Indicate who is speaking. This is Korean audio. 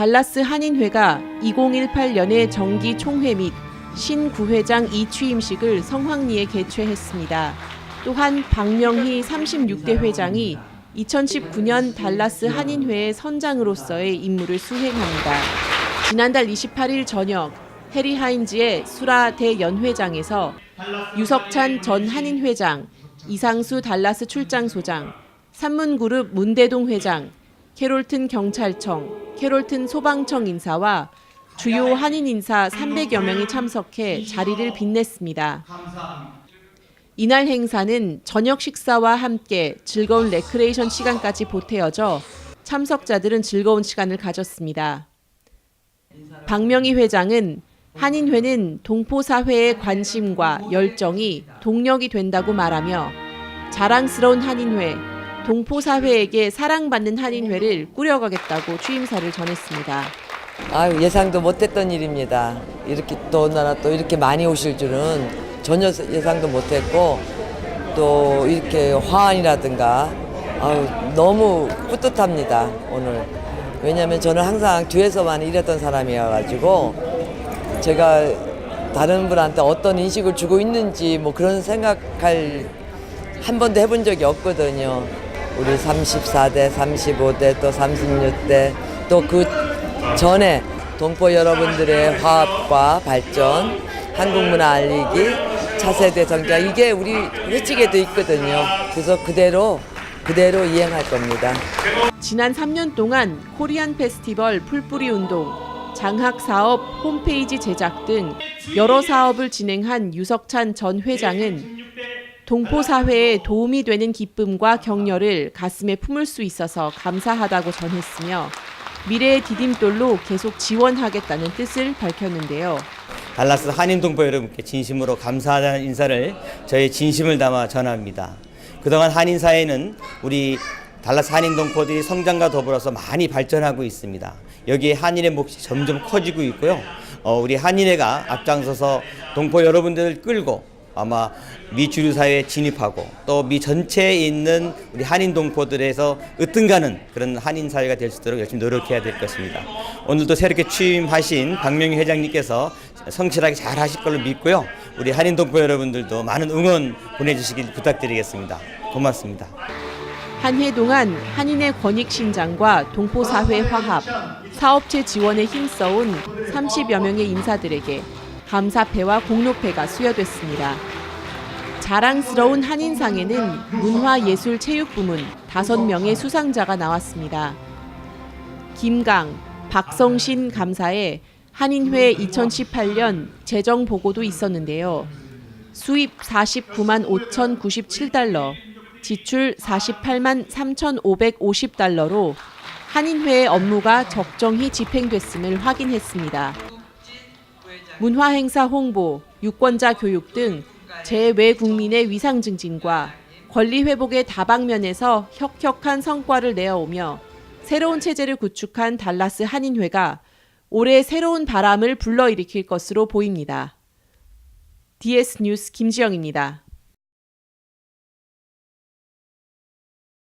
Speaker 1: 달라스 한인회가 2018년의 정기 총회 및 신구회장 이취임식을 성황리에 개최했습니다. 또한 박명희 36대 회장이 2019년 달라스 한인회의 선장으로서의 임무를 수행합니다. 지난달 28일 저녁 해리 하인즈의 수라 대연회장에서 유석찬 전 한인회장, 이상수 달라스 출장소장, 산문그룹 문대동 회장, 캐롤튼 경찰청, 캐롤튼 소방청 인사와 주요 한인 인사 300여 명이 참석해 자리를 빛냈습니다. 이날 행사는 저녁 식사와 함께 즐거운 레크레이션 시간까지 보태어져 참석자들은 즐거운 시간을 가졌습니다. 박명희 회장은 한인회는 동포사회의 관심과 열정이 동력이 된다고 말하며 자랑스러운 한인회, 동포사회에게 사랑받는 한인회를 꾸려가겠다고 취임사를 전했습니다.
Speaker 2: 아유, 예상도 못했던 일입니다. 이렇게 또 나라 또 이렇게 많이 오실 줄은 전혀 예상도 못했고 또 이렇게 화환이라든가 아유, 너무 뿌듯합니다 오늘. 왜냐하면 저는 항상 뒤에서만 일했던 사람이어가지고 제가 다른 분한테 어떤 인식을 주고 있는지 뭐 그런 생각할 한 번도 해본 적이 없거든요. 우리 34대, 35대, 또 36대, 또 그 전에 동포 여러분들의 화합과 발전, 한국 문화 알리기, 차세대 성장 이게 우리 회칙에도 있거든요. 그래서 그대로 그대로 이행할 겁니다.
Speaker 1: 지난 3년 동안 코리안 페스티벌 풀뿌리 운동, 장학 사업 홈페이지 제작 등 여러 사업을 진행한 유석찬 전 회장은 동포 사회에 도움이 되는 기쁨과 격려를 가슴에 품을 수 있어서 감사하다고 전했으며 미래의 디딤돌로 계속 지원하겠다는 뜻을 밝혔는데요.
Speaker 3: 달라스 한인 동포 여러분께 진심으로 감사하다는 인사를 저의 진심을 담아 전합니다. 그동안 한인 사회는 우리 달라스 한인 동포들이 성장과 더불어서 많이 발전하고 있습니다. 여기에 한인의 몫이 점점 커지고 있고요. 어, 우리 한인회가 앞장서서 동포 여러분들을 끌고 아마 미 주류 사회에 진입하고 또 미 전체에 있는 우리 한인 동포들에서 으뜸가는 그런 한인 사회가 될 수 있도록 열심히 노력해야 될 것입니다. 오늘도 새롭게 취임하신 박명희 회장님께서 성실하게 잘 하실 걸로 믿고요. 우리 한인 동포 여러분들도 많은 응원 보내주시길 부탁드리겠습니다. 고맙습니다.
Speaker 1: 한 해 동안 한인의 권익 신장과 동포 사회 화합, 사업체 지원에 힘써온 30여 명의 인사들에게 감사패와 공로패가 수여됐습니다. 자랑스러운 한인상에는 문화예술체육 부문 5명의 수상자가 나왔습니다. 김강, 박성신 감사에 한인회 2018년 재정 보고도 있었는데요. 수입 49만 5,097달러, 지출 48만 3,550달러로 한인회의 업무가 적정히 집행됐음을 확인했습니다. 문화행사 홍보, 유권자 교육 등 재외국민의 위상 증진과 권리 회복의 다방면에서 혁혁한 성과를 내어오며 새로운 체제를 구축한 달라스 한인회가 올해 새로운 바람을 불러일으킬 것으로 보입니다. DS 뉴스 김지영입니다.